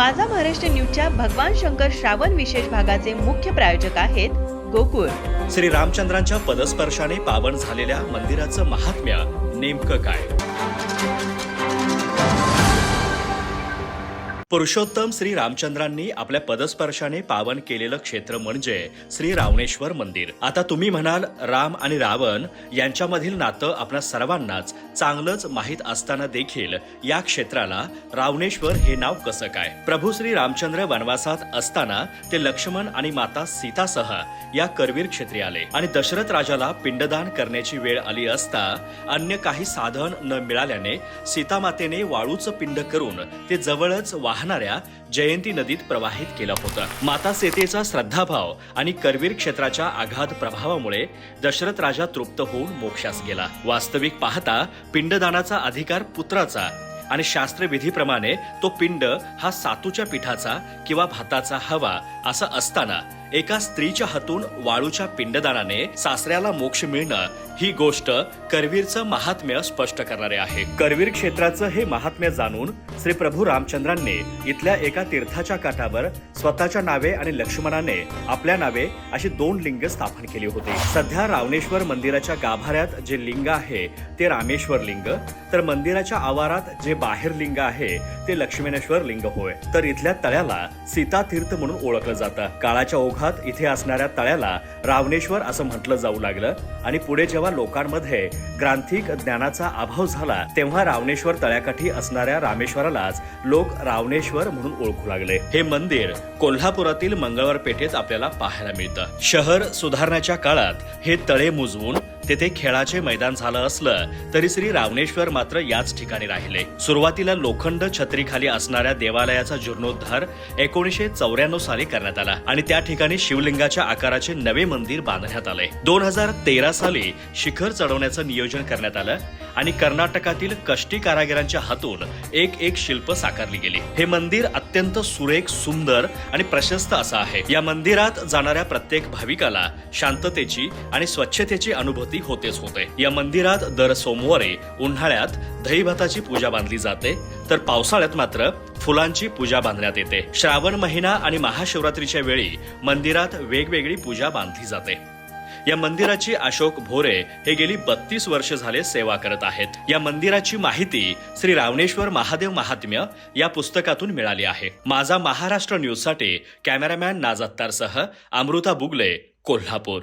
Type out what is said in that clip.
माझा महाराष्ट्र न्यूजच्या भगवान शंकर श्रावण विशेष भागाचे मुख्य प्रायोजक आहेत गोकुळ. श्री रामचंद्रांच्या पदस्पर्शाने पावन झालेल्या मंदिराचं महात्म्य नेमकं काय? पुरुषोत्तम श्री रामचंद्रांनी आपल्या पदस्पर्शाने पावन केलेलं क्षेत्र म्हणजे श्री रावणेश्वर मंदिर. आता तुम्ही म्हणाल राम आणि रावण यांच्यामधील नातं आपल्या सर्वांनाच चांगलंच माहीत असताना देखील या क्षेत्राला रावणेश्वर हे नाव कसं काय? प्रभू श्री रामचंद्र वनवासात असताना ते लक्ष्मण आणि माता सीतासह या करवीर क्षेत्री आले. आणि दशरथ राजाला पिंडदान करण्याची वेळ आली असता अन्य काही साधन न मिळाल्याने सीतामातेने वाळूचं पिंड करून ते जवळच वाह वाहणाऱ्या जयंती नदीत प्रवाहित केलं होतं. माता सीतेचा श्रद्धाभाव आणि करवीर क्षेत्राच्या आघात प्रभावामुळे दशरथ राजा तृप्त होऊन मोक्षास गेला. वास्तविक पाहता पिंडदानाचा अधिकार पुत्राचा आणि शास्त्रविधीप्रमाणे तो पिंड हा सातूच्या पिठाचा किंवा भाताचा हवा असं असताना एका स्त्रीच्या हातून वाळूच्या पिंडदानाने सासऱ्याला मोक्ष मिळणं ही गोष्ट करवीरचं महात्म्य स्पष्ट करणारे आहे. करवीर क्षेत्राचं हे महात्म्य जाणून श्री प्रभू रामचंद्रांनी इथल्या एका तीर्थाच्या काठावर स्वतःच्या नावे आणि लक्ष्मणाने आपल्या नावे अशी दोन लिंग स्थापन केली होती. सध्या रावणेश्वर मंदिराच्या गाभाऱ्यात जे लिंग आहे ते रामेश्वर लिंग. तर मंदिराच्या आवारात जे बाहेर लिंग आहे ते लक्ष्मणेश्वर लिंग होय. तर इथल्या तळ्याला सीता तीर्थ म्हणून ओळखलं जातं. काळाच्या ओघात इथे असणाऱ्या तळ्याला रावणेश्वर असं म्हटलं जाऊ लागलं आणि पुढे जेव्हा लोकांमध्ये ग्रांथिक ज्ञानाचा अभाव झाला तेव्हा रावणेश्वर तळ्याकाठी असणाऱ्या रामेश्वरालाच लोक रावणेश्वर म्हणून ओळखू लागले. हे मंदिर कोल्हापुरातील मंगळवार पेठेत आपल्याला पाहायला मिळतं. शहर सुधारण्याच्या काळात हे तळे मुजवून तेथे खेळाचे मैदान झालं असलं तरी श्री रावणेश्वर मात्र याच ठिकाणी राहिले. सुरुवातीला लोखंड छत्रीखाली असणाऱ्या देवालयाचा जीर्णोद्धार एकोणीशे चौऱ्याण्णव साली करण्यात आला आणि त्या ठिकाणी शिवलिंगाच्या आकाराचे नवे मंदिर बांधण्यात आले. दोन हजार तेरा साली शिखर चढवण्याचं नियोजन करण्यात आलं आणि कर्नाटकातील कष्टी कारागिरांच्या हातून एक एक शिल्प साकारली गेली. हे मंदिर अत्यंत सुरेख सुंदर आणि प्रशस्त असं आहे. या मंदिरात जाणाऱ्या प्रत्येक भाविकाला शांततेची आणि स्वच्छतेची अनुभूती होतेच होते. या मंदिरात दर सोमवारी उन्हाळ्यात दहीभाताची पूजा बांधली जाते तर पावसाळ्यात मात्र फुलांची पूजा बांधण्यात येते. श्रावण महिना आणि महाशिवरात्रीच्या वेळी मंदिरात वेगवेगळी पूजा बांधली जाते. या मंदिराची अशोक भोरे हे गेली बत्तीस वर्ष झाले सेवा करत आहेत. या मंदिराची माहिती श्री रावणेश्वर महादेव महात्म्य या पुस्तकातून मिळाली आहे. माझा महाराष्ट्र न्यूजसाठी कॅमेरामॅन नाजत्तार सह अमृता बुगले कोल्हापूर.